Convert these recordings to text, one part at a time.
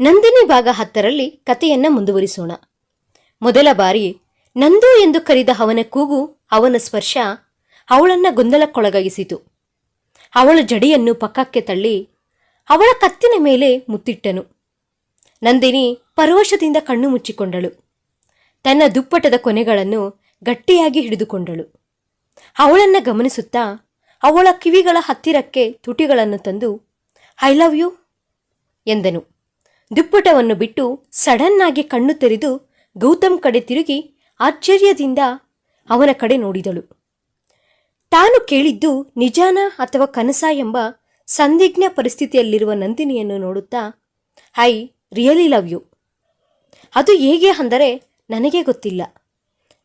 ನಂದಿನಿ ಭಾಗ ಹತ್ತರಲ್ಲಿ ಕಥೆಯನ್ನ ಮುಂದುವರಿಸೋಣ. ಮೊದಲ ಬಾರಿ ನಂದು ಎಂದು ಕರೆದ ಅವನ ಕೂಗು ಅವನ ಸ್ಪರ್ಶ ಅವಳನ್ನ ಗೊಂದಲಕ್ಕೊಳಗಾಗಿಸಿತು. ಅವಳ ಜಡಿಯನ್ನು ಪಕ್ಕಕ್ಕೆ ತಳ್ಳಿ ಅವಳ ಕತ್ತಿನ ಮೇಲೆ ಮುತ್ತಿಟ್ಟನು. ನಂದಿನಿ ಪರವಶದಿಂದ ಕಣ್ಣು ಮುಚ್ಚಿಕೊಂಡಳು. ತನ್ನ ದುಪ್ಪಟದ ಕೊನೆಗಳನ್ನು ಗಟ್ಟಿಯಾಗಿ ಹಿಡಿದುಕೊಂಡಳು. ಅವಳನ್ನ ಗಮನಿಸುತ್ತಾ ಅವಳ ಕಿವಿಗಳ ಹತ್ತಿರಕ್ಕೆ ತುಟಿಗಳನ್ನು ತಂದು ಐ ಲವ್ ಯು ಎಂದನು. ದುಪ್ಪಟವನ್ನು ಬಿಟ್ಟು ಸಡನ್ ಆಗಿ ಕಣ್ಣು ತೆರೆದು ಗೌತಮ್ ಕಡೆ ತಿರುಗಿ ಆಶ್ಚರ್ಯದಿಂದ ಅವನ ಕಡೆ ನೋಡಿದಳು. ತಾನು ಕೇಳಿದ್ದು ನಿಜಾನ ಅಥವಾ ಕನಸ ಎಂಬ ಸಂದಿಗ್ಧ ಪರಿಸ್ಥಿತಿಯಲ್ಲಿರುವ ನಂದಿನಿಯನ್ನು ನೋಡುತ್ತಾ, ಐ ರಿಯಲಿ ಲವ್ ಯು. ಅದು ಹೇಗೆ ಅಂದರೆ ನನಗೆ ಗೊತ್ತಿಲ್ಲ.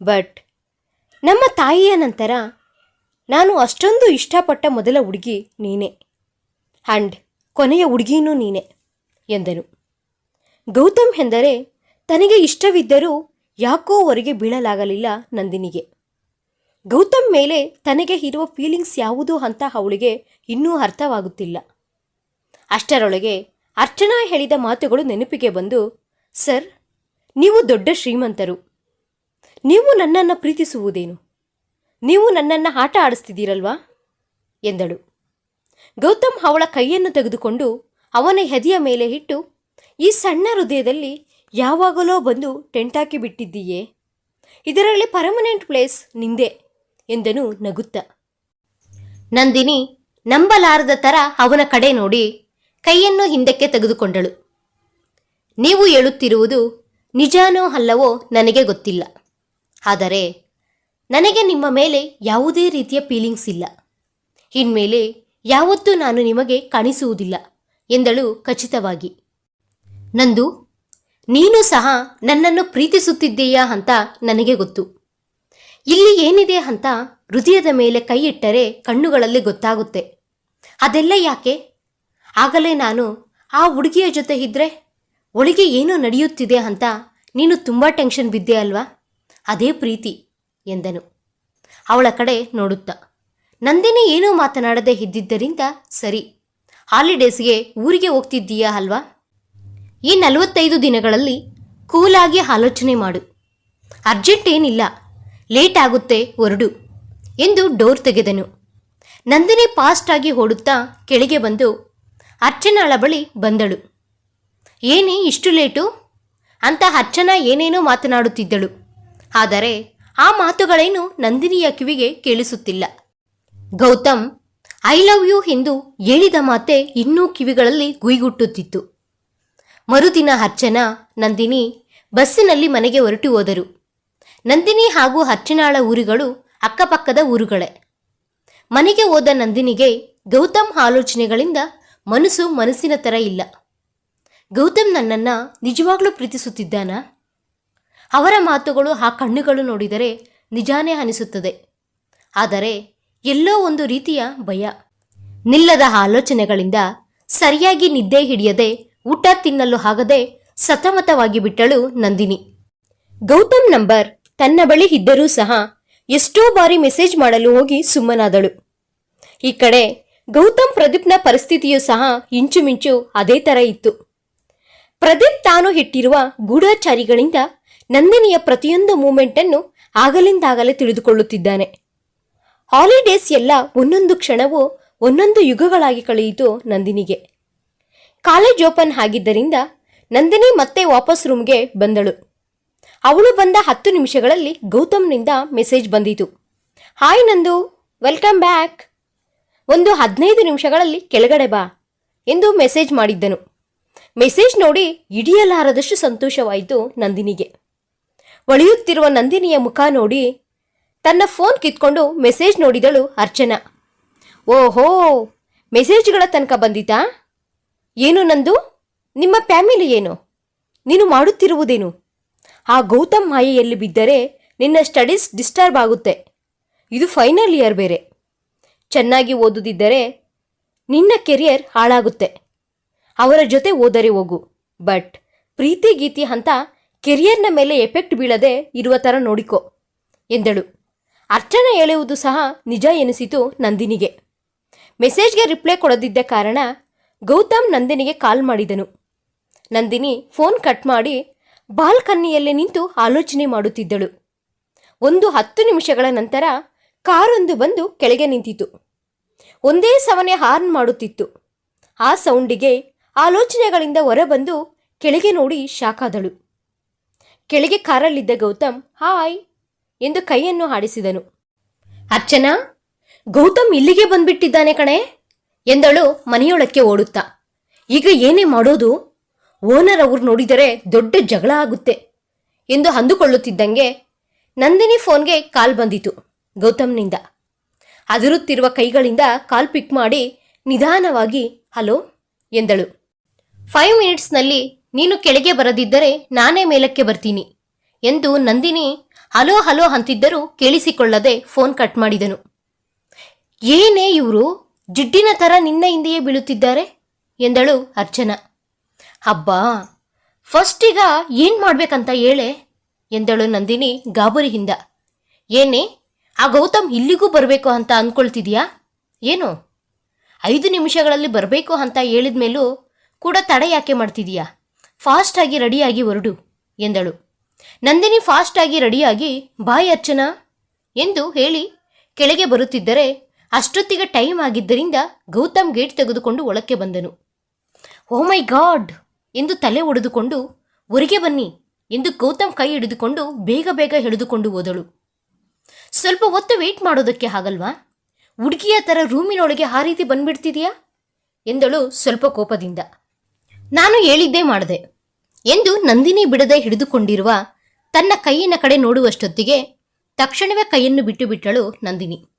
ಬಟ್ ನಮ್ಮ ತಾಯಿಯ ನಂತರ ನಾನು ಅಷ್ಟೊಂದು ಇಷ್ಟಪಟ್ಟ ಮೊದಲ ಹುಡುಗಿ ನೀನೇ. ಆ್ಯಂಡ್ ಕೊನೆಯ ಹುಡುಗಿನೂ ನೀನೆ, ಎಂದನು. ಗೌತಮ್ ಎಂದರೆ ತನಗೆ ಇಷ್ಟವಿದ್ದರೂ ಯಾಕೋ ಹೊರಗೆ ಬೀಳಲಾಗಲಿಲ್ಲ ನಂದಿನಿಗೆ. ಗೌತಮ್ ಮೇಲೆ ತನಗೆ ಇರುವ ಫೀಲಿಂಗ್ಸ್ ಯಾವುದು ಅಂತ ಅವಳಿಗೆ ಇನ್ನೂ ಅರ್ಥವಾಗುತ್ತಿಲ್ಲ. ಅಷ್ಟರೊಳಗೆ ಅರ್ಚನಾ ಹೇಳಿದ ಮಾತುಗಳು ನೆನಪಿಗೆ ಬಂದು, ಸರ್, ನೀವು ದೊಡ್ಡ ಶ್ರೀಮಂತರು. ನೀವು ನನ್ನನ್ನು ಪ್ರೀತಿಸುವುದೇನು? ನೀವು ನನ್ನನ್ನು ಆಟ ಆಡಿಸ್ತಿದ್ದೀರಲ್ವಾ? ಎಂದಳು. ಗೌತಮ್ ಅವಳ ಕೈಯನ್ನು ತೆಗೆದುಕೊಂಡು ಅವನ ಹೆದೆಯ ಮೇಲೆ ಇಟ್ಟು ಈ ಸಣ್ಣ ಹೃದಯದಲ್ಲಿ ಯಾವಾಗಲೋ ಬಂದು ಟೆಂಟಾಕಿ ಬಿಟ್ಟಿದ್ದೀಯೇ? ಇದರಲ್ಲಿ ಪರ್ಮನೆಂಟ್ ಪ್ಲೇಸ್ ನಿಂದೆ ಎಂದನು ನಗುತ್ತ. ನಂದಿನಿ ನಂಬಲಾರದ ತರ ಅವನ ಕಡೆ ನೋಡಿ ಕೈಯನ್ನು ಹಿಂದಕ್ಕೆ ತೆಗೆದುಕೊಂಡಳು. ನೀವು ಹೇಳುತ್ತಿರುವುದು ನಿಜಾನೋ ಅಲ್ಲವೋ ನನಗೆ ಗೊತ್ತಿಲ್ಲ. ಆದರೆ ನನಗೆ ನಿಮ್ಮ ಮೇಲೆ ಯಾವುದೇ ರೀತಿಯ ಫೀಲಿಂಗ್ಸ್ ಇಲ್ಲ. ಇನ್ಮೇಲೆ ಯಾವತ್ತೂ ನಾನು ನಿಮಗೆ ಕಾಣಿಸುವುದಿಲ್ಲ ಎಂದಳು ಖಚಿತವಾಗಿ. ನಂದು, ನೀನು ಸಹ ನನ್ನನ್ನು ಪ್ರೀತಿಸುತ್ತಿದ್ದೀಯಾ ಅಂತ ನನಗೆ ಗೊತ್ತು. ಇಲ್ಲಿ ಏನಿದೆ ಅಂತ ಹೃದಯದ ಮೇಲೆ ಕೈ ಇಟ್ಟರೆ ಕಣ್ಣುಗಳಲ್ಲಿ ಗೊತ್ತಾಗುತ್ತೆ. ಅದೆಲ್ಲ ಯಾಕೆ? ಆಗಲೇ ನಾನು ಆ ಹುಡುಗಿಯ ಜೊತೆ ಇದ್ರೆ ಒಳಗೆ ಏನು ನಡೆಯುತ್ತಿದೆ ಅಂತ ನೀನು ತುಂಬ ಟೆನ್ಷನ್ ಬಿದ್ದೆ ಅಲ್ವಾ? ಅದೇ ಪ್ರೀತಿ, ಎಂದನು. ಅವಳ ಕಡೆ ನೋಡುತ್ತಾ, ನಂದಿನಿ ಏನೂ ಮಾತನಾಡದೆ ಇದ್ದಿದ್ದರಿಂದ ಸರಿ, ಹಾಲಿಡೇಸ್ಗೆ ಊರಿಗೆ ಹೋಗ್ತಿದ್ದೀಯಾ ಅಲ್ವಾ? ಈ ನಲವತ್ತೈದು ದಿನಗಳಲ್ಲಿ ಕೂಲಾಗಿ ಆಲೋಚನೆ ಮಾಡು. ಅರ್ಜೆಂಟ್ ಏನಿಲ್ಲ, ಲೇಟ್ ಆಗುತ್ತೆ ಹೊರಡು ಎಂದು ಡೋರ್ ತೆಗೆದನು. ನಂದಿನಿ ಫಾಸ್ಟಾಗಿ ಓಡುತ್ತಾ ಕೆಳಗೆ ಬಂದು ಅರ್ಚನಾಳ ಬಳಿ ಬಂದಳು. ಏನೇ ಇಷ್ಟು ಲೇಟು? ಅಂತ ಅರ್ಚನಾ ಏನೇನೋ ಮಾತನಾಡುತ್ತಿದ್ದಳು. ಆದರೆ ಆ ಮಾತುಗಳೇನು ನಂದಿನಿಯ ಕಿವಿಗೆ ಕೇಳಿಸುತ್ತಿಲ್ಲ. ಗೌತಮ್, ಐ ಲವ್ ಯು ಎಂದು ಹೇಳಿದ ಮಾತೆ ಇನ್ನೂ ಕಿವಿಗಳಲ್ಲಿ ಗುಯ್ಗುಟ್ಟುತ್ತಿತ್ತು. ಮರುದಿನ ಅರ್ಚನಾ ನಂದಿನಿ ಬಸ್ಸಿನಲ್ಲಿ ಮನೆಗೆ ಹೊರಟು ಹೋದರು. ನಂದಿನಿ ಹಾಗೂ ಅರ್ಚನಾಳ ಊರುಗಳು ಅಕ್ಕಪಕ್ಕದ ಊರುಗಳೇ. ಮನೆಗೆ ಹೋದ ನಂದಿನಿಗೆ ಗೌತಮ್ ಆಲೋಚನೆಗಳಿಂದ ಮನಸ್ಸು ಮನಸ್ಸಿನ ಥರ ಇಲ್ಲ. ಗೌತಮ್ ನನ್ನನ್ನು ನಿಜವಾಗ್ಲೂ ಪ್ರೀತಿಸುತ್ತಿದ್ದಾನಾ? ಅವರ ಮಾತುಗಳು ಆ ಕಣ್ಣುಗಳು ನೋಡಿದರೆ ನಿಜಾನೇ ಅನಿಸುತ್ತದೆ. ಆದರೆ ಎಲ್ಲೋ ಒಂದು ರೀತಿಯ ಭಯ. ನಿಲ್ಲದ ಆಲೋಚನೆಗಳಿಂದ ಸರಿಯಾಗಿ ನಿದ್ದೆ ಹಿಡಿಯದೆ ಊಟ ತಿನ್ನಲು ಆಗದೆ ಸತಮತವಾಗಿ ಬಿಟ್ಟಳು ನಂದಿನಿ. ಗೌತಮ್ ನಂಬರ್ ತನ್ನ ಬಳಿ ಇದ್ದರೂ ಸಹ ಎಷ್ಟೋ ಬಾರಿ ಮೆಸೇಜ್ ಮಾಡಲು ಹೋಗಿ ಸುಮ್ಮನಾದಳು. ಈ ಕಡೆ ಗೌತಮ್ ಪ್ರದೀಪ್ನ ಪರಿಸ್ಥಿತಿಯೂ ಸಹ ಇಂಚುಮಿಂಚು ಅದೇ ಥರ ಇತ್ತು. ಪ್ರದೀಪ್ ತಾನು ಇಟ್ಟಿರುವ ಗೂಢಾಚಾರಿಗಳಿಂದ ನಂದಿನಿಯ ಪ್ರತಿಯೊಂದು ಮೂಮೆಂಟನ್ನು ಆಗಲಿಂದಾಗಲೇ ತಿಳಿದುಕೊಳ್ಳುತ್ತಿದ್ದಾನೆ. ಹಾಲಿಡೇಸ್ ಎಲ್ಲ ಒಂದೊಂದು ಕ್ಷಣವೂ ಒಂದೊಂದು ಯುಗಗಳಾಗಿ ಕಳೆಯಿತು ನಂದಿನಿಗೆ. ಕಾಲೇಜ್ ಓಪನ್ ಆಗಿದ್ದರಿಂದ ನಂದಿನಿ ಮತ್ತೆ ವಾಪಸ್ ರೂಮ್ಗೆ ಬಂದಳು. ಅವಳು ಬಂದ ಹತ್ತು ನಿಮಿಷಗಳಲ್ಲಿ ಗೌತಮ್ನಿಂದ ಮೆಸೇಜ್ ಬಂದಿತು. Hi Nandu, welcome back. ಒಂದು ಹದಿನೈದು ನಿಮಿಷಗಳಲ್ಲಿ ಕೆಳಗಡೆ ಬಾ ಎಂದು ಮೆಸೇಜ್ ಮಾಡಿದ್ದನು. ಮೆಸೇಜ್ ನೋಡಿ ಹಿಡಿಯಲಾರದಷ್ಟು ಸಂತೋಷವಾಯಿತು ನಂದಿನಿಗೆ. ಒಳೆಯುತ್ತಿರುವ ನಂದಿನಿಯ ಮುಖ ನೋಡಿ, ತನ್ನ ಫೋನ್ ಕಿತ್ಕೊಂಡು ಮೆಸೇಜ್ ನೋಡಿದಳು ಅರ್ಚನಾ. ಓಹೋ, ಮೆಸೇಜ್ಗಳ ತನಕ ಬಂದಿತಾ? ಏನು ನಂದು? ನಿಮ್ಮ ಫ್ಯಾಮಿಲಿ ಏನು? ನೀನು ಮಾಡುತ್ತಿರುವುದೇನು? ಆ ಗೌತಮ್ ಮಾಯೆಯಲ್ಲಿ ಬಿದ್ದರೆ ನಿನ್ನ ಸ್ಟಡೀಸ್ ಡಿಸ್ಟರ್ಬ್ ಆಗುತ್ತೆ. ಇದು ಫೈನಲ್ ಇಯರ್ ಬೇರೆ. ಚೆನ್ನಾಗಿ ಓದುದಿದ್ದರೆ ನಿನ್ನ ಕೆರಿಯರ್ ಹಾಳಾಗುತ್ತೆ. ಅವರ ಜೊತೆ ಓದರೆ ಹೋಗು. ಬಟ್ ಪ್ರೀತಿ ಗೀತಿ ಅಂತ ಕೆರಿಯರ್ನ ಮೇಲೆ ಎಫೆಕ್ಟ್ ಬೀಳದೆ ಇರುವ ಥರ ನೋಡಿಕೊ, ಎಂದಳು. ಅರ್ಚನಾ ಹೇಳುವುದು ಸಹ ನಿಜ ಎನಿಸಿತು ನಂದಿನಿಗೆ. ಮೆಸೇಜ್ಗೆ ರಿಪ್ಲೈ ಕೊಡದಿದ್ದ ಕಾರಣ ಗೌತಮ್ ನಂದಿನಿಗೆ ಕಾಲ್ ಮಾಡಿದನು. ನಂದಿನಿ ಫೋನ್ ಕಟ್ ಮಾಡಿ ಬಾಲ್ಕನ್ನಿಯಲ್ಲಿ ನಿಂತು ಆಲೋಚನೆ ಮಾಡುತ್ತಿದ್ದಳು. ಒಂದು ಹತ್ತು ನಿಮಿಷಗಳ ನಂತರ ಕಾರೊಂದು ಬಂದು ಕೆಳಗೆ ನಿಂತಿತು ಒಂದೇ ಸವನೆ ಹಾರ್ನ್ ಮಾಡುತ್ತಿತ್ತು. ಆ ಸೌಂಡಿಗೆ ಆಲೋಚನೆಗಳಿಂದ ಹೊರಬಂದು ಕೆಳಗೆ ನೋಡಿ ಶಾಕಾದಳು. ಕೆಳಗೆ ಕಾರಲ್ಲಿದ್ದ ಗೌತಮ್, ಹಾಯ್ ಎಂದು ಕೈಯನ್ನು ಆಡಿಸಿದನು. ಅರ್ಚನಾ, ಗೌತಮ್ ಇಲ್ಲಿಗೆ ಬಂದ್ಬಿಟ್ಟಿದ್ದಾನೆ ಕಣೆ. ಎಂದಳು ಮನೆಯೊಳಕ್ಕೆ ಓಡುತ್ತಾ. ಈಗ ಏನೇ ಮಾಡೋದು? ಓನರ್ ಅವ್ರು ನೋಡಿದರೆ ದೊಡ್ಡ ಜಗಳ ಆಗುತ್ತೆ ಎಂದು ಅಂದುಕೊಳ್ಳುತ್ತಿದ್ದಂಗೆ ನಂದಿನಿ ಫೋನ್ಗೆ ಕಾಲ್ ಬಂದಿತು ಗೌತಮ್ನಿಂದ. ಅದಿರುತ್ತಿರುವ ಕೈಗಳಿಂದ ಕಾಲ್ ಪಿಕ್ ಮಾಡಿ ನಿಧಾನವಾಗಿ, ಹಲೋ ಎಂದಳು. ಫೈವ್ ಮಿನಿಟ್ಸ್ನಲ್ಲಿ ನೀನು ಕೆಳಗೆ ಬರದಿದ್ದರೆ ನಾನೇ ಮೇಲಕ್ಕೆ ಬರ್ತೀನಿ ಎಂದು ನಂದಿನಿ ಹಲೋ ಹಲೋ ಅಂತಿದ್ದರೂ ಕೇಳಿಸಿಕೊಳ್ಳದೆ ಫೋನ್ ಕಟ್ ಮಾಡಿದನು. ಏನೇ ಇವರು? ಜಿಡ್ಡಿನ ಥರ ನಿನ್ನ ಹಿಂದೆಯೇ ಬೀಳುತ್ತಿದ್ದಾರೆ? ಎಂದಳು ಅರ್ಚನಾ. ಅಬ್ಬಾ ಫಸ್ಟ್ ಈಗ ಏನು ಮಾಡ್ಬೇಕಂತ ಹೇಳೆ? ಎಂದಳು ನಂದಿನಿ ಗಾಬರಿಯಿಂದ. ಏನೇ, ಆ ಗೌತಮ್ ಇಲ್ಲಿಗೂ ಬರಬೇಕು ಅಂತ ಅಂದ್ಕೊಳ್ತಿದ್ಯಾ ಏನು? ಐದು ನಿಮಿಷಗಳಲ್ಲಿ ಬರಬೇಕು ಅಂತ ಹೇಳಿದ ಮೇಲೂ ಕೂಡ ತಡೆ ಯಾಕೆ ಮಾಡ್ತಿದೀಯಾ? ಫಾಸ್ಟಾಗಿ ರೆಡಿಯಾಗಿ ಹೊರಡು, ಎಂದಳು. ನಂದಿನಿ ಫಾಸ್ಟಾಗಿ ರೆಡಿಯಾಗಿ ಬಾಯ್ ಅರ್ಚನಾ ಎಂದು ಹೇಳಿ ಕೆಳಗೆ ಬರುತ್ತಿದ್ದರೆ ಅಷ್ಟೊತ್ತಿಗೆ ಟೈಮ್ ಆಗಿದ್ದರಿಂದ ಗೌತಮ್ ಗೇಟ್ ತೆಗೆದುಕೊಂಡು ಒಳಕ್ಕೆ ಬಂದನು. Oh my God! ಎಂದು ತಲೆ ಒಡೆದುಕೊಂಡು, ಹೊರಗೆ ಬನ್ನಿ! ಎಂದು ಗೌತಮ್ ಕೈ ಹಿಡಿದುಕೊಂಡು ಬೇಗ ಬೇಗ ಹಿಡಿದುಕೊಂಡು ಹೋದಳು. ಸ್ವಲ್ಪ ಹೊತ್ತು ವೆಯ್ಟ್ ಮಾಡೋದಕ್ಕೆ ಆಗಲ್ವಾ? ಹುಡುಗಿಯ ಥರ ರೂಮಿನೊಳಗೆ ಆ ರೀತಿ ಬಂದ್ಬಿಡ್ತಿದೆಯಾ? ಎಂದಳು ಸ್ವಲ್ಪ ಕೋಪದಿಂದ. ನಾನು ಹೇಳಿದ್ದೇ ಮಾಡಿದೆ. ಎಂದು ನಂದಿನಿ ಬಿಡದೆ ಹಿಡಿದುಕೊಂಡಿರುವ ತನ್ನ ಕೈಯಿನ ಕಡೆ ನೋಡುವಷ್ಟೊತ್ತಿಗೆ ತಕ್ಷಣವೇ ಕೈಯನ್ನು ಬಿಟ್ಟು ಬಿಟ್ಟಳು ನಂದಿನಿ.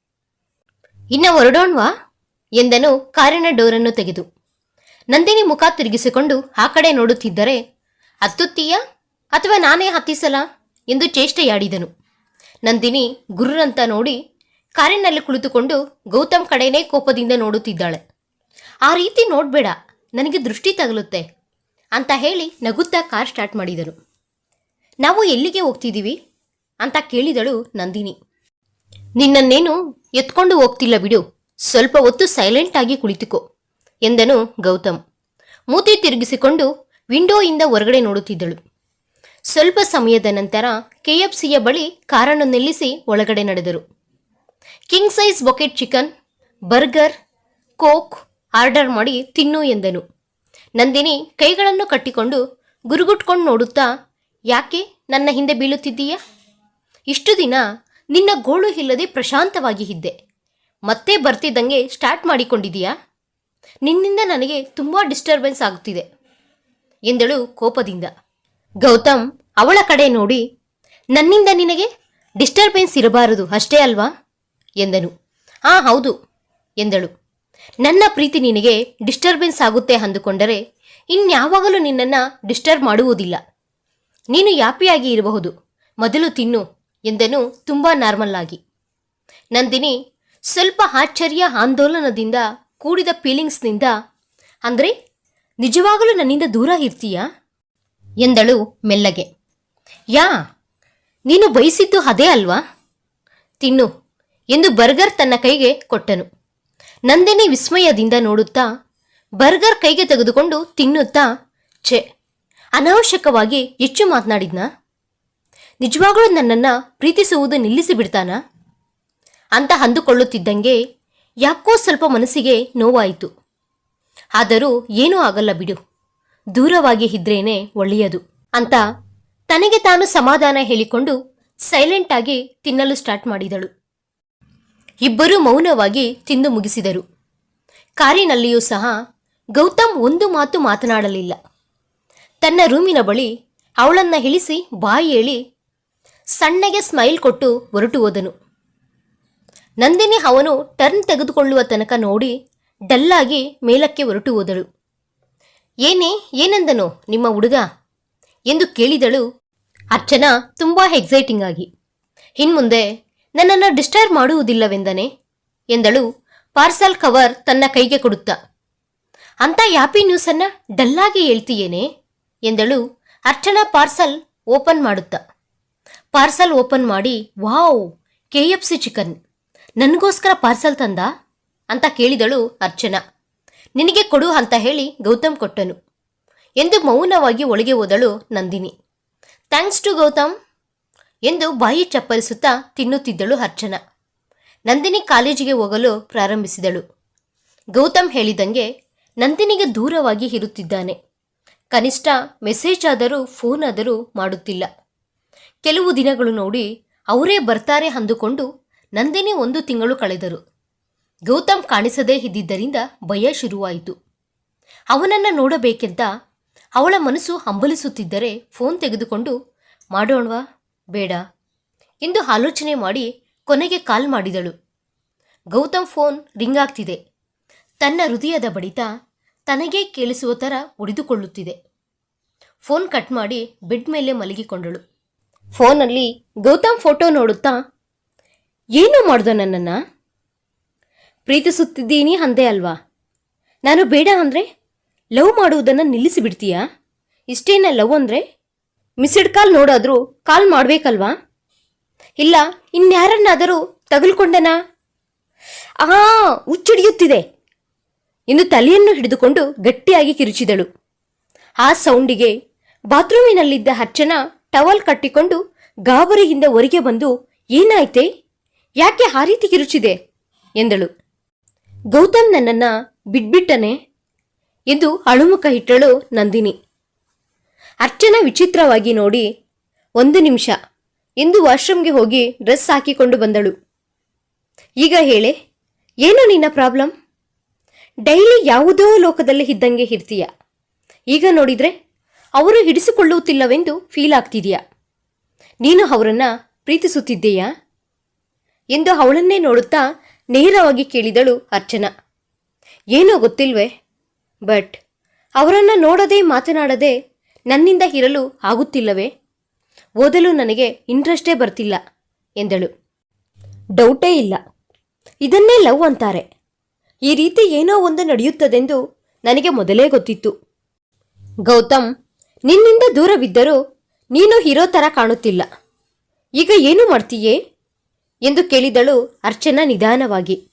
ಇನ್ನ ಹೊರಡೋಣ್ವಾ? ಎಂದನು ಕಾರಿನ ಡೋರನ್ನು ತೆಗೆದು. ನಂದಿನಿ ಮುಖ ತಿರುಗಿಸಿಕೊಂಡು ಆ ಕಡೆ ನೋಡುತ್ತಿದ್ದರೆ ಹತ್ತುತ್ತೀಯಾ ಅಥವಾ ನಾನೇ ಹತ್ತಿಸಲ? ಎಂದು ಚೇಷ್ಟೆಯಾಡಿದನು. ನಂದಿನಿ ಗುರುರಂತ ನೋಡಿ ಕಾರಿನಲ್ಲಿ ಕುಳಿತುಕೊಂಡು ಗೌತಮ್ ಕಡೆನೇ ಕೋಪದಿಂದ ನೋಡುತ್ತಿದ್ದಾಳೆ. ಆ ರೀತಿ ನೋಡಬೇಡ, ನನಗೆ ದೃಷ್ಟಿ ತಗಲುತ್ತೆ ಅಂತ ಹೇಳಿ ನಗುತ್ತಾ ಕಾರ್ ಸ್ಟಾರ್ಟ್ ಮಾಡಿದನು. ನಾವು ಎಲ್ಲಿಗೆ ಹೋಗ್ತಿದ್ದೀವಿ? ಅಂತ ಕೇಳಿದಳು ನಂದಿನಿ. ನಿನ್ನನ್ನೇನು ಎತ್ಕೊಂಡು ಹೋಗ್ತಿಲ್ಲ ಬಿಡು. ಸ್ವಲ್ಪ ಹೊತ್ತು ಸೈಲೆಂಟ್ ಆಗಿ ಕುಳಿತುಕೋ, ಎಂದನು ಗೌತಮ್. ಮೂತಿ ತಿರುಗಿಸಿಕೊಂಡು ವಿಂಡೋಯಿಂದ ಹೊರಗಡೆ ನೋಡುತ್ತಿದ್ದಳು. ಸ್ವಲ್ಪ ಸಮಯದ ನಂತರ ಕೆಎಫ್ಸಿಯ ಬಳಿ ಕಾರನ್ನು ನಿಲ್ಲಿಸಿ ಒಳಗಡೆ ನಡೆದರು. King size bucket chicken, burger, Coke order ಮಾಡಿ ತಿನ್ನು, ಎಂದನು. ನಂದಿನಿ ಕೈಗಳನ್ನು ಕಟ್ಟಿಕೊಂಡು ಗುರುಗುಟ್ಕೊಂಡು ನೋಡುತ್ತಾ, ಯಾಕೆ ನನ್ನ ಹಿಂದೆ ಬೀಳುತ್ತಿದ್ದೀಯಾ? ಇಷ್ಟು ದಿನ ನಿನ್ನ ಗೋಳು ಇಲ್ಲದೆ ಪ್ರಶಾಂತವಾಗಿ ಇದ್ದೆ. ಮತ್ತೆ ಬರ್ತಿದ್ದಂಗೆ ಸ್ಟಾರ್ಟ್ ಮಾಡಿಕೊಂಡಿದೀಯಾ ನಿನ್ನಿಂದ ನನಗೆ ತುಂಬ ಡಿಸ್ಟರ್ಬೆನ್ಸ್ ಆಗುತ್ತಿದೆ, ಎಂದಳು ಕೋಪದಿಂದ. ಗೌತಮ್, ಅವಳ ಕಡೆ ನೋಡಿ, ನನ್ನಿಂದ ನಿನಗೆ ಡಿಸ್ಟರ್ಬೆನ್ಸ್ ಇರಬಾರದು, ಅಷ್ಟೇ ಅಲ್ವಾ? ಎಂದನು. ಆ, ಹೌದು, ಎಂದಳು. ನನ್ನ ಪ್ರೀತಿ ನಿನಗೆ ಡಿಸ್ಟರ್ಬೆನ್ಸ್ ಆಗುತ್ತೆ ಅಂದುಕೊಂಡರೆ ಇನ್ಯಾವಾಗಲೂ ನಿನ್ನನ್ನು ಡಿಸ್ಟರ್ಬ್ ಮಾಡುವುದಿಲ್ಲ. ನೀನು ಯಾಪಿಯಾಗಿ ಇರಬಹುದು. ಮೊದಲು ತಿನ್ನು ಎಂದನು ತುಂಬ ನಾರ್ಮಲ್ ಆಗಿ. ನಂದಿನಿ, ಸ್ವಲ್ಪ ಆಶ್ಚರ್ಯ ಆಂದೋಲನದಿಂದ ಕೂಡಿದ ಫೀಲಿಂಗ್ಸ್ನಿಂದ ಅಂದರೆ ನಿಜವಾಗಲೂ ನನ್ನಿಂದ ದೂರ ಇರ್ತೀಯಾ? ಎಂದಳು ಮೆಲ್ಲಗೆ. ಯಾ, ನೀನು ಬಯಸಿದ್ದು ಅದೇ ಅಲ್ವಾ? ತಿನ್ನು, ಎಂದು ಬರ್ಗರ್ ತನ್ನ ಕೈಗೆ ಕೊಟ್ಟನು. ನಂದಿನಿ ವಿಸ್ಮಯದಿಂದ ನೋಡುತ್ತಾ, ಬರ್ಗರ್ ಕೈಗೆ ತೆಗೆದುಕೊಂಡು ತಿನ್ನುತ್ತಾ, ಛೆ, ಅನಾವಶ್ಯಕವಾಗಿ ಹೆಚ್ಚು ಮಾತನಾಡಿದ್ನಾ? ನಿಜವಾಗಲೂ ನನ್ನನ್ನು ಪ್ರೀತಿಸುವುದು ನಿಲ್ಲಿಸಿ ಬಿಡ್ತಾನಾ? ಅಂತ ಅಂದುಕೊಳ್ಳುತ್ತಿದ್ದಂಗೆ ಯಾಕೋ ಸ್ವಲ್ಪ ಮನಸ್ಸಿಗೆ ನೋವಾಯಿತು. ಆದರೂ ಏನೂ ಆಗಲ್ಲ ಬಿಡು. ದೂರವಾಗಿ ಇದ್ರೇನೆ ಒಳ್ಳೆಯದು ಅಂತ ತನಗೆ ತಾನು ಸಮಾಧಾನ ಹೇಳಿಕೊಂಡು ಸೈಲೆಂಟ್ ಆಗಿ ತಿನ್ನಲು ಸ್ಟಾರ್ಟ್ ಮಾಡಿದಳು. ಇಬ್ಬರೂ ಮೌನವಾಗಿ ತಿಂದು ಮುಗಿಸಿದರು. ಕಾರಿನಲ್ಲಿಯೂ ಸಹ ಗೌತಮ್ ಒಂದು ಮಾತು ಮಾತನಾಡಲಿಲ್ಲ. ತನ್ನ ರೂಮಿನ ಬಳಿ ಅವಳನ್ನ ಇಳಿಸಿ ಬಾಯಿ ಹೇಳಿ ಸಣ್ಣಗೆ ಸ್ಮೈಲ್ ಕೊಟ್ಟು ಹೊರಟು ಹೋದನು ನಂದಿನಿ ಅವನು ಟರ್ನ್ ತೆಗೆದುಕೊಳ್ಳುವ ತನಕ ನೋಡಿ ಡಲ್ಲಾಗಿ ಮೇಲಕ್ಕೆ ಹೊರಟು ಹೋದಳು ಏನೇ, ಏನಂದನು ನಿಮ್ಮ ಹುಡುಗ? ಎಂದು ಕೇಳಿದಳು ಅರ್ಚನಾ ತುಂಬ ಎಕ್ಸೈಟಿಂಗ್ ಆಗಿ. ಇನ್ಮುಂದೆ, ನನ್ನನ್ನು ಡಿಸ್ಟರ್ಬ್ ಮಾಡುವುದಿಲ್ಲವೆಂದನೆ? ಎಂದಳು ಪಾರ್ಸಲ್ ಕವರ್ ತನ್ನ ಕೈಗೆ ಕೊಡುತ್ತ. ಅಂತ ಯಾಪಿ ನ್ಯೂಸನ್ನ ಡಲ್ಲಾಗಿ ಹೇಳ್ತೀಯೇನೆ? ಎಂದಳು ಅರ್ಚನಾ ಪಾರ್ಸಲ್ ಓಪನ್ ಮಾಡುತ್ತಾ. ಪಾರ್ಸಲ್ ಓಪನ್ ಮಾಡಿ, wow, K F C chicken. ನನಗೋಸ್ಕರ ಪಾರ್ಸಲ್ ತಂದ? ಅಂತ ಕೇಳಿದಳು ಅರ್ಚನಾ. ನಿನಗೆ ಕೊಡು ಅಂತ ಹೇಳಿ ಗೌತಮ್ ಕೊಟ್ಟನು. ಎಂದು ಮೌನವಾಗಿ ಒಳಗೆ ಹೋದಳು ನಂದಿನಿ. ಥ್ಯಾಂಕ್ಸ್ ಟು ಗೌತಮ್, ಎಂದು ಬಾಯಿ ಚಪ್ಪರಿಸುತ್ತಾ ತಿನ್ನುತ್ತಿದ್ದಳು ಅರ್ಚನಾ. ನಂದಿನಿ ಕಾಲೇಜಿಗೆ ಹೋಗಲು ಪ್ರಾರಂಭಿಸಿದಳು. ಗೌತಮ್ ಹೇಳಿದಂಗೆ ನಂದಿನಿಗೆ ದೂರವಾಗಿ ಇರುತ್ತಿದ್ದಾನೆ. ಕನಿಷ್ಠ ಮೆಸೇಜ್ ಆದರೂ, ಫೋನ್ ಆದರೂ ಮಾಡುತ್ತಿಲ್ಲ. ಕೆಲವು ದಿನಗಳು ನೋಡಿ ಅವರೇ ಬರ್ತಾರೆ ಅಂದುಕೊಂಡು ನಂದಿನಿ ಒಂದು ತಿಂಗಳು ಕಳೆದರು. ಗೌತಮ್ ಕಾಣಿಸದೇ ಇದ್ದಿದ್ದರಿಂದ ಭಯ ಶುರುವಾಯಿತು. ಅವನನ್ನು ನೋಡಬೇಕೆಂತ ಅವಳ ಮನಸ್ಸು ಹಂಬಲಿಸುತ್ತಿದ್ದರೆ ಫೋನ್ ತೆಗೆದುಕೊಂಡು, ಮಾಡೋಣವಾ? ಬೇಡ. ಎಂದು ಆಲೋಚನೆ ಮಾಡಿ ಕೊನೆಗೆ ಕಾಲ್ ಮಾಡಿದಳು. ಗೌತಮ್ ಫೋನ್ ರಿಂಗ್ ಆಗ್ತಿದೆ. ತನ್ನ ಹೃದಯದ ಬಡಿತ ತನಗೇ ಕೇಳಿಸುವ ಥರ ಉಳಿದುಕೊಳ್ಳುತ್ತಿದೆ ಫೋನ್ ಕಟ್ ಮಾಡಿ ಬೆಡ್ ಮೇಲೆ ಮಲಗಿಕೊಂಡಳು. ಫೋನಲ್ಲಿ ಗೌತಮ್ ಫೋಟೋ ನೋಡುತ್ತಾ, ಏನು ಮಾಡ್ದ ನನ್ನನ್ನು? ಪ್ರೀತಿಸುತ್ತಿದ್ದೀನಿ ಅಂದೆ ಅಲ್ವಾ? ನಾನು ಬೇಡ ಅಂದರೆ ಲವ್ ಮಾಡುವುದನ್ನು ನಿಲ್ಲಿಸಿಬಿಡ್ತೀಯಾ? ಇಷ್ಟೇನ ಲವ್ ಅಂದರೆ ಮಿಸ್ಡ್ ಕಾಲ್ ನೋಡಾದರೂ ಕಾಲ್ ಮಾಡಬೇಕಲ್ವಾ? ಇಲ್ಲ, ಇನ್ಯಾರನ್ನಾದರೂ ತಗುಲ್ಕೊಂಡನಾ? ಆ, ಹುಚ್ಚಿಡಿಯುತ್ತಿದೆ. ಎಂದು ತಲೆಯನ್ನು ಹಿಡಿದುಕೊಂಡು ಗಟ್ಟಿಯಾಗಿ ಕಿರುಚಿದಳು. ಆ ಸೌಂಡಿಗೆ ಬಾತ್ರೂಮಿನಲ್ಲಿದ್ದ ಅರ್ಚನಾ ಟವಲ್ ಕಟ್ಟಿಕೊಂಡು ಗಾಬರಿಯಿಂದ ಹೊರಗೆ ಬಂದು, ಏನಾಯ್ತೆ? ಯಾಕೆ ಆ ರೀತಿ ಕಿರುಚಿದೆ? ಎಂದಳು. ಗೌತಮ್ ನನ್ನನ್ನ ಬಿಟ್ಬಿಟ್ಟನೆ? ಎಂದು ಅಳುಮುಖ ಇಟ್ಟಳು ನಂದಿನಿ. ಅರ್ಚನಾ ವಿಚಿತ್ರವಾಗಿ ನೋಡಿ, ಒಂದು ನಿಮಿಷ. ಎಂದು ವಾಶ್ರೂಮ್ಗೆ ಹೋಗಿ ಡ್ರೆಸ್ ಹಾಕಿಕೊಂಡು ಬಂದಳು. ಈಗ ಹೇಳೆ, ಏನು ನಿನ್ನ ಪ್ರಾಬ್ಲಮ್? ಡೈಲಿ ಯಾವುದೋ ಲೋಕದಲ್ಲಿ ಇದ್ದಂಗೆ ಇರ್ತೀಯ. ಈಗ ನೋಡಿದ್ರೆ ಅವರು ಹಿಡಿಸಿಕೊಳ್ಳುತ್ತಿಲ್ಲವೆಂದು ಫೀಲ್ ಆಗ್ತಿದೆಯಾ? ನೀನು ಅವರನ್ನ ಪ್ರೀತಿಸುತ್ತಿದ್ದೀಯಾ? ಎಂದು ಅವಳನ್ನೇ ನೋಡುತ್ತಾ ನೇರವಾಗಿ ಕೇಳಿದಳು ಅರ್ಚನಾ. ಏನೋ ಗೊತ್ತಿಲ್ವೇ? ಬಟ್ ಅವರನ್ನು ನೋಡದೆ ಮಾತನಾಡದೆ ನನ್ನಿಂದ ಇರಲು ಆಗುತ್ತಿಲ್ಲವೇ? ಓದಲು ನನಗೆ ಇಂಟ್ರೆಸ್ಟೇ ಬರ್ತಿಲ್ಲ, ಎಂದಳು. ಡೌಟೇ ಇಲ್ಲ. ಇದನ್ನೇ ಲವ್ ಅಂತಾರೆ. ಈ ರೀತಿ ಏನೋ ಒಂದು ನಡೆಯುತ್ತದೆಂದು ನನಗೆ ಮೊದಲೇ ಗೊತ್ತಿತ್ತು. ಗೌತಮ್ ನಿನ್ನಿಂದ ದೂರವಿದ್ದರೂ ನೀನು ಹೀರೋ ಥರ ಕಾಣುತ್ತಿಲ್ಲ. ಈಗ ಏನು ಮಾಡ್ತೀಯೇ? ಎಂದು ಕೇಳಿದಳು ಅರ್ಚನಾ ನಿಧಾನವಾಗಿ.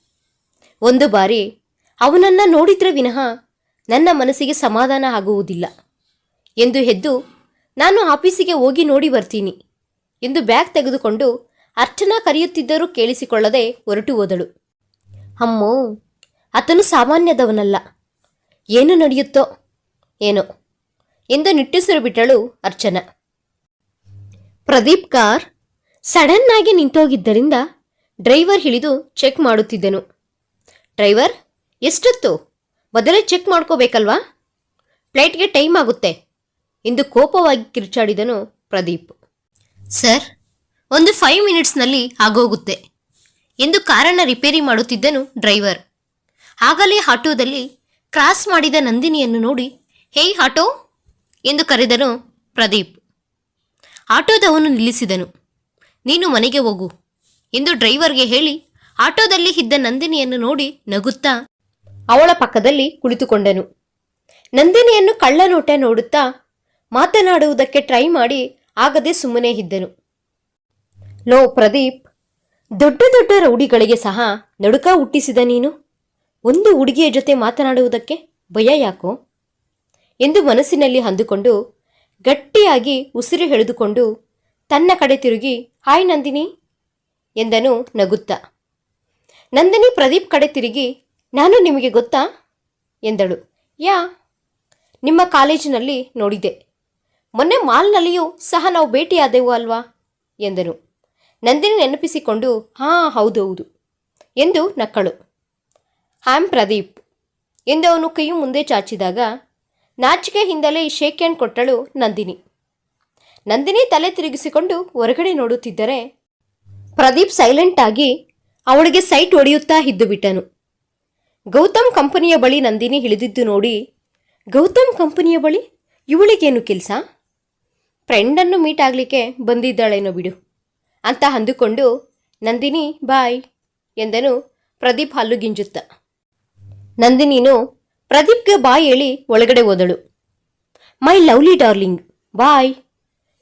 ಒಂದು ಬಾರಿ ಅವನನ್ನ ನೋಡಿದ್ರೆ ವಿನಃ ನನ್ನ ಮನಸ್ಸಿಗೆ ಸಮಾಧಾನ ಆಗುವುದಿಲ್ಲ. ಎಂದು ಹೆದ್ದು, ನಾನು ಆಫೀಸಿಗೆ ಹೋಗಿ ನೋಡಿ ಬರ್ತೀನಿ ಎಂದು ಬ್ಯಾಗ್ ತೆಗೆದುಕೊಂಡು ಅರ್ಚನಾ ಕರೆಯುತ್ತಿದ್ದರೂ ಕೇಳಿಸಿಕೊಳ್ಳದೆ ಹೊರಟು ಹೋದಳು. ಅಮ್ಮೋ, ಆತನು ಸಾಮಾನ್ಯದವನಲ್ಲ. ಏನು ನಡೆಯುತ್ತೋ? ಏನೋ. ಎಂದು ನಿಟ್ಟುಸಿರು ಬಿಟ್ಟಳು ಅರ್ಚನಾ. ಪ್ರದೀಪ್ ಕಾರ್ ಸಡನ್ ಆಗಿ ನಿಂತೋಗಿದ್ದರಿಂದ ಡ್ರೈವರ್ ಹಿಡಿದು ಚೆಕ್ ಮಾಡುತ್ತಿದ್ದನು. ಡ್ರೈವರ್, ಎಷ್ಟೊತ್ತು? ಮೊದಲೇ ಚೆಕ್ ಮಾಡ್ಕೋಬೇಕಲ್ವಾ? ಫ್ಲೈಟ್ಗೆ ಟೈಮ್ ಆಗುತ್ತೆ ಎಂದು ಕೋಪವಾಗಿ ಕಿರುಚಾಡಿದನು ಪ್ರದೀಪ್. ಸರ್, ಒಂದು ಫೈವ್ ಮಿನಿಟ್ಸ್ನಲ್ಲಿ ಆಗೋಗುತ್ತೆ ಎಂದು ಕಾರನ್ನು ರಿಪೇರಿ ಮಾಡುತ್ತಿದ್ದನು ಡ್ರೈವರ್. ಆಗಲೇ ಆಟೋದಲ್ಲಿ ಕ್ರಾಸ್ ಮಾಡಿದ ನಂದಿನಿಯನ್ನು ನೋಡಿ, ಹೇಯ್ ಆಟೋ ಎಂದು ಕರೆದನು ಪ್ರದೀಪ್. ಆಟೋದವನು ನಿಲ್ಲಿಸಿದನು. ನೀನು ಮನೆಗೆ ಹೋಗು ಎಂದು ಡ್ರೈವರ್ಗೆ ಹೇಳಿ ಆಟೋದಲ್ಲಿ ಇದ್ದ ನಂದಿನಿಯನ್ನು ನೋಡಿ ನಗುತ್ತಾ ಅವಳ ಪಕ್ಕದಲ್ಲಿ ಕುಳಿತುಕೊಂಡನು. ನಂದಿನಿಯನ್ನು ಕಳ್ಳ ನೋಟ ನೋಡುತ್ತಾ ಮಾತನಾಡುವುದಕ್ಕೆ ಟ್ರೈ ಮಾಡಿ ಆಗದೆ ಸುಮ್ಮನೆ ಇದ್ದನು. ಲೋ ಪ್ರದೀಪ್, ದೊಡ್ಡ ದೊಡ್ಡ ರೌಡಿಗಳಿಗೆ ಸಹ ನಡುಕ ಹುಟ್ಟಿಸಿದ ನೀನು? ಒಂದು ಹುಡುಗಿಯ ಜೊತೆ ಮಾತನಾಡುವುದಕ್ಕೆ ಭಯ ಯಾಕೋ? ಎಂದು ಮನಸ್ಸಿನಲ್ಲಿ ಅಂದುಕೊಂಡು ಗಟ್ಟಿಯಾಗಿ ಉಸಿರು ಎಳೆದುಕೊಂಡು ತನ್ನ ಕಡೆ ತಿರುಗಿ, ಹಾಯ್ ನಂದಿನಿ ಎಂದನು ನಗುತ್ತಾ. ನಂದಿನಿ ಪ್ರದೀಪ್ ಕಡೆ ತಿರುಗಿ, ನಾನು ನಿಮಗೆ ಗೊತ್ತಾ? ಎಂದಳು. ಯಾ, ನಿಮ್ಮ ಕಾಲೇಜಿನಲ್ಲಿ ನೋಡಿದೆ ಮೊನ್ನೆ ಮಾಲ್ನಲ್ಲಿಯೂ ಸಹ ನಾವು ಭೇಟಿಯಾದೆವು ಅಲ್ವಾ? ಎಂದನು. ನಂದಿನಿ ನೆನಪಿಸಿಕೊಂಡು, ಹಾಂ, ಹೌದೌದು ಹೌದು ಎಂದು ನಕ್ಕಳು. ಆಮ್ ಪ್ರದೀಪ್ ಎಂದು ಅವನು ಕೈಯು ಮುಂದೆ ಚಾಚಿದಾಗ ನಾಚಿಕೆಯಿಂದಲೇ ಶೇಕ್ ಹ್ಯಾಂಡ್ ಕೊಟ್ಟಳು ನಂದಿನಿ. ನಂದಿನಿ ತಲೆ ತಿರುಗಿಸಿಕೊಂಡು ಹೊರಗಡೆ ನೋಡುತ್ತಿದ್ದರೆ ಪ್ರದೀಪ್ ಸೈಲೆಂಟ್ ಆಗಿ ಅವಳಿಗೆ ಸೈಟ್ ಹೊಡೆಯುತ್ತಾ ಇದ್ದು ಬಿಟ್ಟನು. ಗೌತಮ್ ಕಂಪನಿಯ ಬಳಿ ನಂದಿನಿ ಇಳಿದಿದ್ದು ನೋಡಿ, ಗೌತಮ್ ಕಂಪನಿಯ ಬಳಿ ಇವಳಿಗೇನು ಕೆಲಸ? ಫ್ರೆಂಡನ್ನು ಮೀಟ್ ಆಗಲಿಕ್ಕೆ ಬಂದಿದ್ದಾಳೇನೋ ಬಿಡು ಅಂತ ಅಂದುಕೊಂಡು ನಂದಿನಿ, ಬಾಯ್ ಎಂದನು ಪ್ರದೀಪ್ ಹಲ್ಲುಗಿಂಜುತ್ತ ನಂದಿನಿನು ಪ್ರದೀಪ್ಗೆ ಬಾಯ್ ಹೇಳಿ ಒಳಗಡೆ ಹೋದಳು. ಮೈ ಲವ್ಲಿ ಡಾರ್ಲಿಂಗ್, ಬಾಯ್,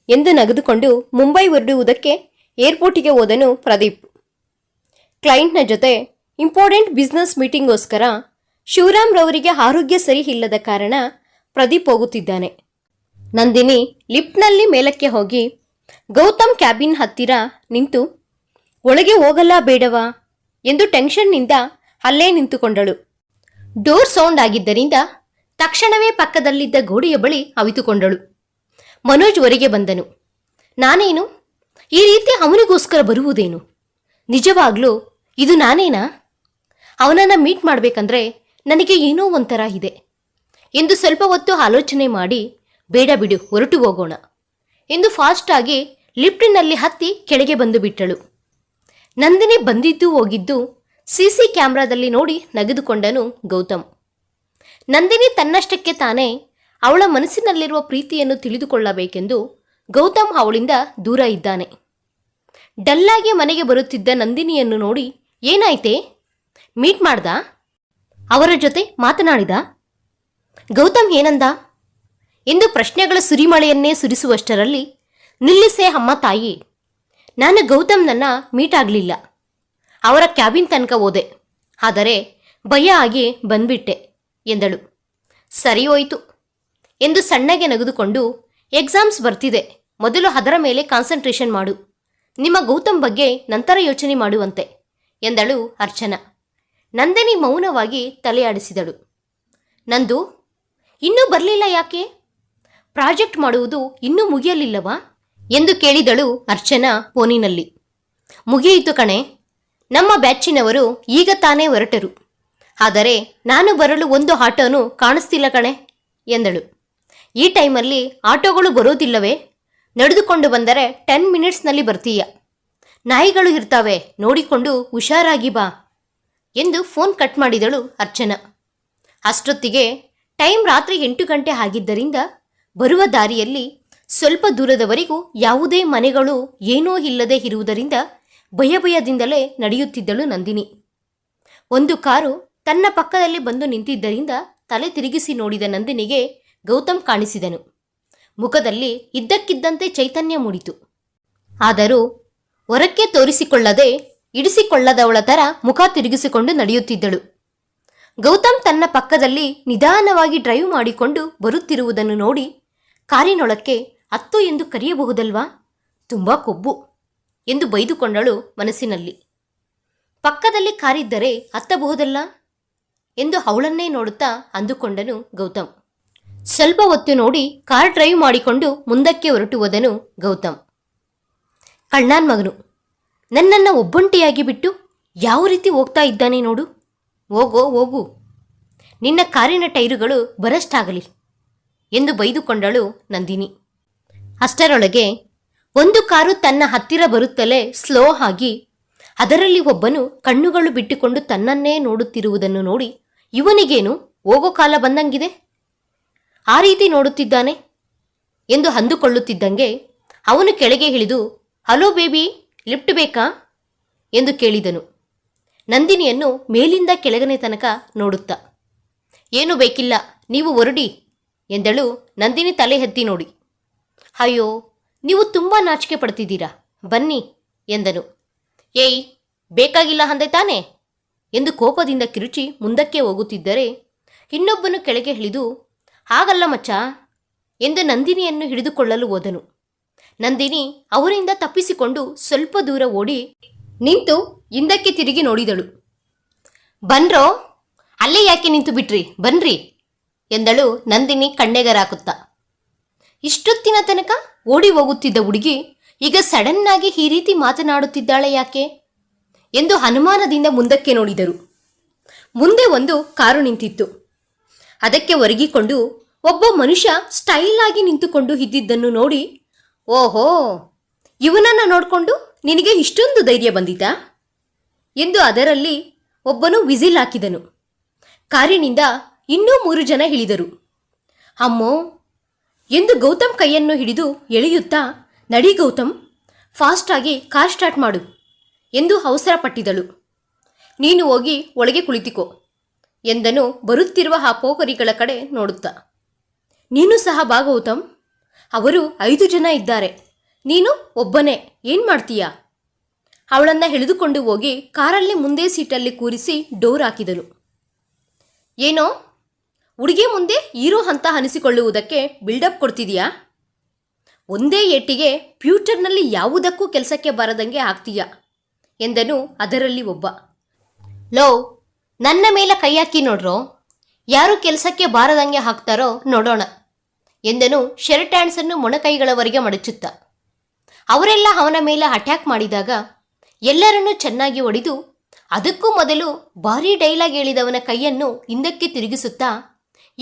ಎಂದು ನಗೆದುಕೊಂಡು ಮುಂಬೈ ಹೊರಡುವುದಕ್ಕೆ ಏರ್ಪೋರ್ಟಿಗೆ ಹೋದನು ಪ್ರದೀಪ್. ಕ್ಲೈಂಟ್ನ ಜೊತೆ ಇಂಪಾರ್ಟೆಂಟ್ ಬಿಸ್ನೆಸ್ ಮೀಟಿಂಗ್ಗೋಸ್ಕರ ಶಿವರಾಮ್ ರವರಿಗೆ ಆರೋಗ್ಯ ಸರಿ ಇಲ್ಲದ ಕಾರಣ ಪ್ರದೀಪ್ ಹೋಗುತ್ತಿದ್ದಾನೆ. ನಂದಿನಿ ಲಿಫ್ಟ್ನಲ್ಲಿ ಮೇಲಕ್ಕೆ ಹೋಗಿ, ಗೌತಮ್ ಕ್ಯಾಬಿನ್ ಹತ್ತಿರ ನಿಂತು, ಒಳಗೆ ಹೋಗಲ್ಲ ಬೇಡವಾ? ಎಂದು ಟೆನ್ಷನ್ನಿಂದ ಅಲ್ಲೇ ನಿಂತುಕೊಂಡಳು. ಡೋರ್ ಸೌಂಡ್ ಆಗಿದ್ದರಿಂದ ತಕ್ಷಣವೇ ಪಕ್ಕದಲ್ಲಿದ್ದ ಗೋಡೆಯ ಬಳಿ ಅವಿತುಕೊಂಡಳು. ಮನೋಜ್ ಹೊರಗೆ ಬಂದನು. ನಾನೇನು? ಈ ರೀತಿ ಅವನಿಗೋಸ್ಕರ ಬರುವುದೇನು? ನಿಜವಾಗ್ಲೂ ಇದು ನಾನೇನಾ? ಅವನನ್ನು ಮೀಟ್ ಮಾಡಬೇಕಂದ್ರೆ ನನಗೆ ಏನೋ ಒಂಥರ ಇದೆ. ಎಂದು ಸ್ವಲ್ಪ ಹೊತ್ತು ಆಲೋಚನೆ ಮಾಡಿ, ಬೇಡ ಬಿಡು, ಹೊರಟು ಹೋಗೋಣ ಎಂದು ಫಾಸ್ಟಾಗಿ ಲಿಫ್ಟಿನಲ್ಲಿ ಹತ್ತಿ ಕೆಳಗೆ ಬಂದು ಬಿಟ್ಟಳು. ನಂದಿನಿ ಬಂದಿದ್ದು ಹೋಗಿದ್ದು ಸಿಸಿ ಕ್ಯಾಮ್ರಾದಲ್ಲಿ ನೋಡಿ ನಗೆದುಕೊಂಡನು ಗೌತಮ್. ನಂದಿನಿ ತನ್ನಷ್ಟಕ್ಕೆ ತಾನೇ ಅವಳ ಮನಸ್ಸಿನಲ್ಲಿರುವ ಪ್ರೀತಿಯನ್ನು ತಿಳಿದುಕೊಳ್ಳಬೇಕೆಂದು ಗೌತಮ್ ಅವಳಿಂದ ದೂರ ಇದ್ದಾನೆ. ಡಲ್ಲಾಗಿ ಮನೆಗೆ ಬರುತ್ತಿದ್ದ ನಂದಿನಿಯನ್ನು ನೋಡಿ, ಏನಾಯ್ತೆ? ಮೀಟ್ ಮಾಡ್ದ? ಅವರ ಜೊತೆ ಮಾತನಾಡಿದ? ಗೌತಮ್ ಏನಂದ? ಎಂದು ಪ್ರಶ್ನೆಗಳ ಸುರಿಮಳೆಯನ್ನೇ ಸುರಿಸುವಷ್ಟರಲ್ಲಿ ನಿಲ್ಲಿಸೇ ಅಮ್ಮ ತಾಯಿ. ನಾನು ಗೌತಮ್ನನ್ನ ಮೀಟ್ ಆಗಲಿಲ್ಲ. ಅವರ ಕ್ಯಾಬಿನ್ ತನಕ ಹೋದೆ. ಆದರೆ ಭಯ ಆಗಿ ಬಂದ್ಬಿಟ್ಟೆ ಎಂದಳು. ಸರಿ ಹೋಯಿತು ಎಂದು ಸಣ್ಣಗೆ ನಗೆದುಕೊಂಡು ಎಕ್ಸಾಮ್ಸ್ ಬರ್ತಿದೆ. ಮೊದಲು ಅದರ ಮೇಲೆ ಕಾನ್ಸಂಟ್ರೇಷನ್ ಮಾಡು. ನಿಮ್ಮ ಗೌತಮ್ ಬಗ್ಗೆ ನಂತರ ಯೋಚನೆ ಮಾಡುವಂತೆ ಎಂದಳು ಅರ್ಚನಾ. ನಂದಿನಿ ಮೌನವಾಗಿ ತಲೆಯಾಡಿಸಿದಳು. ನಂದು, ಇನ್ನೂ ಬರಲಿಲ್ಲ ಯಾಕೆ? ಪ್ರಾಜೆಕ್ಟ್ ಮಾಡುವುದು ಇನ್ನೂ ಮುಗಿಯಲಿಲ್ಲವಾ? ಎಂದು ಕೇಳಿದಳು ಅರ್ಚನಾ ಫೋನಿನಲ್ಲಿ. ಮುಗಿಯಿತು ಕಣೆ ನಮ್ಮ ಬ್ಯಾಚಿನವರು ಈಗ ತಾನೇ ಹೊರಟರು. ಆದರೆ ನಾನು ಬರಲು ಒಂದು ಆಟೋನು ಕಾಣಿಸ್ತಿಲ್ಲ ಕಣೆ, ಎಂದಳು. ಈ ಟೈಮಲ್ಲಿ ಆಟೋಗಳು ಬರೋದಿಲ್ಲವೇ? ನಡೆದುಕೊಂಡು ಬಂದರೆ ಟೆನ್ ಮಿನಿಟ್ಸ್ನಲ್ಲಿ ಬರ್ತೀಯ? ನಾಯಿಗಳು ಇರ್ತಾವೆ, ನೋಡಿಕೊಂಡು ಹುಷಾರಾಗಿ ಬಾ, ಎಂದು ಫೋನ್ ಕಟ್ ಮಾಡಿದಳು ಅರ್ಚನಾ. ಅಷ್ಟೊತ್ತಿಗೆ ಟೈಮ್ ರಾತ್ರಿ ಎಂಟು ಗಂಟೆ ಆಗಿದ್ದರಿಂದ ಬರುವ ದಾರಿಯಲ್ಲಿ ಸ್ವಲ್ಪ ದೂರದವರೆಗೂ ಯಾವುದೇ ಮನೆಗಳು ಏನೂ ಇಲ್ಲದೆ ಇರುವುದರಿಂದ ಭಯ ಭಯದಿಂದಲೇ ನಡೆಯುತ್ತಿದ್ದಳು ನಂದಿನಿ. ಒಂದು ಕಾರು ತನ್ನ ಪಕ್ಕದಲ್ಲಿ ಬಂದು ನಿಂತಿದ್ದರಿಂದ ತಲೆ ತಿರುಗಿಸಿ ನೋಡಿದ ನಂದಿನಿಗೆ ಗೌತಮ್ ಕಾಣಿಸಿದನು. ಮುಖದಲ್ಲಿ ಇದ್ದಕ್ಕಿದ್ದಂತೆ ಚೈತನ್ಯ ಮೂಡಿತು. ಆದರೂ ಹೊರಕ್ಕೆ ತೋರಿಸಿಕೊಳ್ಳದೆ ಇಡಿಸಿಕೊಳ್ಳದವಳ ಥರ ಮುಖ ತಿರುಗಿಸಿಕೊಂಡು ನಡೆಯುತ್ತಿದ್ದಳು. ಗೌತಮ್ ತನ್ನ ಪಕ್ಕದಲ್ಲಿ ನಿಧಾನವಾಗಿ ಡ್ರೈವ್ ಮಾಡಿಕೊಂಡು ಬರುತ್ತಿರುವುದನ್ನು ನೋಡಿ ಕಾರಿನೊಳಕ್ಕೆ ಹತ್ತು ಎಂದು ಕರೆಯಬಹುದಲ್ವಾ? ತುಂಬಾ ಕೊಬ್ಬು. ಎಂದು ಬೈದುಕೊಂಡಳು ಮನಸ್ಸಿನಲ್ಲಿ. ಪಕ್ಕದಲ್ಲಿ ಕಾರಿದ್ದರೆ ಹತ್ತಬಹುದಲ್ಲ? ಎಂದು ಅವಳನ್ನೇ ನೋಡುತ್ತಾ ಅಂದುಕೊಂಡನು ಗೌತಮ್. ಸ್ವಲ್ಪ ಹೊತ್ತು ನೋಡಿ ಕಾರ್ ಡ್ರೈವ್ ಮಾಡಿಕೊಂಡು ಮುಂದಕ್ಕೆ ಹೊರಟು ಹೋದನು ಗೌತಮ್. ಕಣ್ಣಾನ್ ಮಗನು, ನನ್ನನ್ನು ಒಬ್ಬಂಟಿಯಾಗಿ ಬಿಟ್ಟು ಯಾವ ರೀತಿ ಹೋಗ್ತಾ ಇದ್ದಾನೆ ನೋಡು. ಹೋಗೋ, ಹೋಗು. ನಿನ್ನ ಕಾರಿನ ಟೈರುಗಳು ಬರಷ್ಟಾಗಲಿ ಎಂದು ಬೈದುಕೊಂಡಳು ನಂದಿನಿ. ಅಷ್ಟರೊಳಗೆ ಒಂದು ಕಾರು ತನ್ನ ಹತ್ತಿರ ಬರುತ್ತಲೇ ಸ್ಲೋ ಆಗಿ, ಅದರಲ್ಲಿ ಒಬ್ಬನು ಕಣ್ಣುಗಳು ಬಿಟ್ಟುಕೊಂಡು ತನ್ನನ್ನೇ ನೋಡುತ್ತಿರುವುದನ್ನು ನೋಡಿ, ಇವನಿಗೇನು? ಹೋಗೋ ಕಾಲ ಬಂದಂಗಿದೆ? ಆ ರೀತಿ ನೋಡುತ್ತಿದ್ದಾನೆ? ಎಂದು ಅಂದುಕೊಳ್ಳುತ್ತಿದ್ದಂಗೆ ಅವನು ಕೆಳಗೆ ಇಳಿದು, ಹಲೋ ಬೇಬಿ, ಲಿಫ್ಟ್ ಬೇಕಾ? ಎಂದು ಕೇಳಿದನು. ನಂದಿನಿಯನ್ನು ಮೇಲಿಂದ ಕೆಳಗನೆ ತನಕ ನೋಡುತ್ತಾ, ಏನು ಬೇಕಿಲ್ಲ, ನೀವು ಹೊರಡಿ, ಎಂದಳು ನಂದಿನಿ ತಲೆ ಎತ್ತಿ ನೋಡಿ. ಅಯ್ಯೋ ನೀವು ತುಂಬ ನಾಚಿಕೆ ಪಡ್ತಿದ್ದೀರಾ? ಬನ್ನಿ, ಎಂದನು. ಏಯ್, ಬೇಕಾಗಿಲ್ಲ ಅಂದೆ ತಾನೆ? ಎಂದು ಕೋಪದಿಂದ ಕಿರುಚಿ ಮುಂದಕ್ಕೆ ಹೋಗುತ್ತಿದ್ದರೆ ಇನ್ನೊಬ್ಬನು ಕೆಳಗೆ ಇಳಿದು, ಹಾಗಲ್ಲ ಮಚ್ಚ, ಎಂದು ನಂದಿನಿಯನ್ನು ಹಿಡಿದುಕೊಳ್ಳಲು ಹೋದನು. ನಂದಿನಿ ಅವರಿಂದ ತಪ್ಪಿಸಿಕೊಂಡು ಸ್ವಲ್ಪ ದೂರ ಓಡಿ ನಿಂತು ಹಿಂದಕ್ಕೆ ತಿರುಗಿ ನೋಡಿದಳು. ಬನ್ರೋ ಅಲ್ಲೇ ಯಾಕೆ ನಿಂತು ಬಿಟ್ರಿ? ಬನ್ರಿ, ಎಂದಳು ನಂದಿನಿ ಕಣ್ಣೆಗರಾಕುತ್ತಾ. ಇಷ್ಟೊತ್ತಿನ ತನಕ ಓಡಿ ಹೋಗುತ್ತಿದ್ದ ಹುಡುಗಿ ಈಗ ಸಡನ್ ಆಗಿ ಈ ರೀತಿ ಮಾತನಾಡುತ್ತಿದ್ದಾಳೆ ಯಾಕೆ? ಎಂದು ಅನುಮಾನದಿಂದ ಮುಂದಕ್ಕೆ ನೋಡಿದರು. ಮುಂದೆ ಒಂದು ಕಾರು ನಿಂತಿತ್ತು. ಅದಕ್ಕೆ ಒರಗಿಕೊಂಡು ಒಬ್ಬ ಮನುಷ್ಯ ಸ್ಟೈಲ್ ಆಗಿ ನಿಂತುಕೊಂಡು ಇದ್ದಿದ್ದನ್ನು ನೋಡಿ, ಓಹೋ, ಇವನನ್ನು ನೋಡಿಕೊಂಡು ನಿನಗೆ ಇಷ್ಟೊಂದು ಧೈರ್ಯ ಬಂದಿತಾ? ಎಂದು ಅದರಲ್ಲಿ ಒಬ್ಬನು ವಿಸಿಲ್ ಹಾಕಿದನು. ಕಾರಿನಿಂದ ಇನ್ನೂ ಮೂರು ಜನ ಇಳಿದರು. ಅಮ್ಮೋ ಎಂದು ಗೌತಮ್ ಕೈಯನ್ನು ಹಿಡಿದು ಎಳೆಯುತ್ತಾ, ನಡಿ ಗೌತಮ್ ಫಾಸ್ಟಾಗಿ ಕಾರ್ ಸ್ಟಾರ್ಟ್ ಮಾಡು ಎಂದು ಅವಸರ ಪಟ್ಟಿದಳು. ನೀನು ಹೋಗಿ ಒಳಗೆ ಕುಳಿತಿಕೋ ಎಂದನು ಬರುತ್ತಿರುವ ಆ ಪೋಖರಿಗಳ ಕಡೆ ನೋಡುತ್ತಾ. ನೀನು ಸಹ ಬಾ ಗೌತಮ್, ಅವರು ಐದು ಜನ ಇದ್ದಾರೆ, ನೀನು ಒಬ್ಬನೇ, ಏನು ಮಾಡ್ತೀಯಾ? ಅವಳನ್ನು ಎಳೆದುಕೊಂಡು ಹೋಗಿ ಕಾರಲ್ಲಿ ಮುಂದೆ ಸೀಟಲ್ಲಿ ಕೂರಿಸಿ ಡೋರ್ ಹಾಕಿದಳು. ಏನೋ ಹುಡುಗಿ ಮುಂದೆ ಹೀರೋ ಅಂತ ಅನಿಸಿಕೊಳ್ಳುವುದಕ್ಕೆ ಬಿಲ್ಡಪ್ ಕೊಡ್ತಿದೀಯಾ? ಒಂದೇ ಏಟಿಗೆ ಫ್ಯೂಚರ್ನಲ್ಲಿ ಯಾವುದಕ್ಕೂ ಕೆಲಸಕ್ಕೆ ಬರದಂಗೆ ಆಗ್ತೀಯ? ಎಂದನು ಅದರಲ್ಲಿ ಒಬ್ಬ. ಲೋ, ನನ್ನ ಮೇಲೆ ಕೈ ಹಾಕಿ ನೋಡ್ರೋ? ಯಾರು ಕೆಲಸಕ್ಕೆ ಬಾರದಂಗೆ ಹಾಕ್ತಾರೋ ನೋಡೋಣ, ಎಂದನು ಶರ್ಟ್ ಹ್ಯಾಂಡ್ಸನ್ನು ಮೊಣಕೈಗಳವರೆಗೆ ಮಡಚುತ್ತ. ಅವರೆಲ್ಲ ಅವನ ಮೇಲೆ ಅಟ್ಯಾಕ್ ಮಾಡಿದಾಗ ಎಲ್ಲರನ್ನೂ ಚೆನ್ನಾಗಿ ಒಡೆದು ಅದಕ್ಕೂ ಮೊದಲು ಭಾರೀ ಡೈಲಾಗ್ ಹೇಳಿದವನ ಕೈಯನ್ನು ಹಿಂದಕ್ಕೆ ತಿರುಗಿಸುತ್ತಾ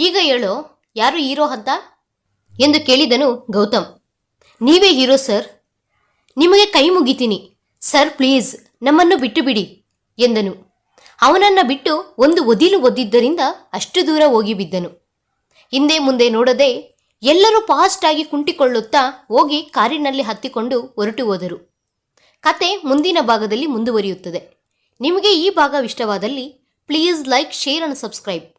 ಈಗ ಹೇಳೋ, ಯಾರು ಹೀರೋ ಅಂತ? ಎಂದು ಕೇಳಿದನು ಗೌತಮ್. ನೀವೇ ಹೀರೋ, ಸರ್. ನಿಮಗೆ ಕೈ ಮುಗಿತೀನಿ. ಸರ್, ಪ್ಲೀಸ್, ನಮ್ಮನ್ನು ಬಿಟ್ಟು ಬಿಡಿ ಎಂದನು. ಅವನನ್ನು ಬಿಟ್ಟು ಒಂದು ಒದಿಲು ಒದ್ದಿದ್ದರಿಂದ ಅಷ್ಟು ದೂರ ಹೋಗಿ ಬಿದ್ದನು. ಹಿಂದೆ ಮುಂದೆ ನೋಡದೆ ಎಲ್ಲರೂ ಫಾಸ್ಟ್ ಆಗಿ ಕುಂಟಿಕೊಳ್ಳುತ್ತಾ ಹೋಗಿ ಕಾರಿನಲ್ಲಿ ಹತ್ತಿಕೊಂಡು ಹೊರಟು ಹೋದರು. ಕತೆ ಮುಂದಿನ ಭಾಗದಲ್ಲಿ ಮುಂದುವರಿಯುತ್ತದೆ. ನಿಮಗೆ ಈ ಭಾಗ ಇಷ್ಟವಾದಲ್ಲಿ please like, share and subscribe.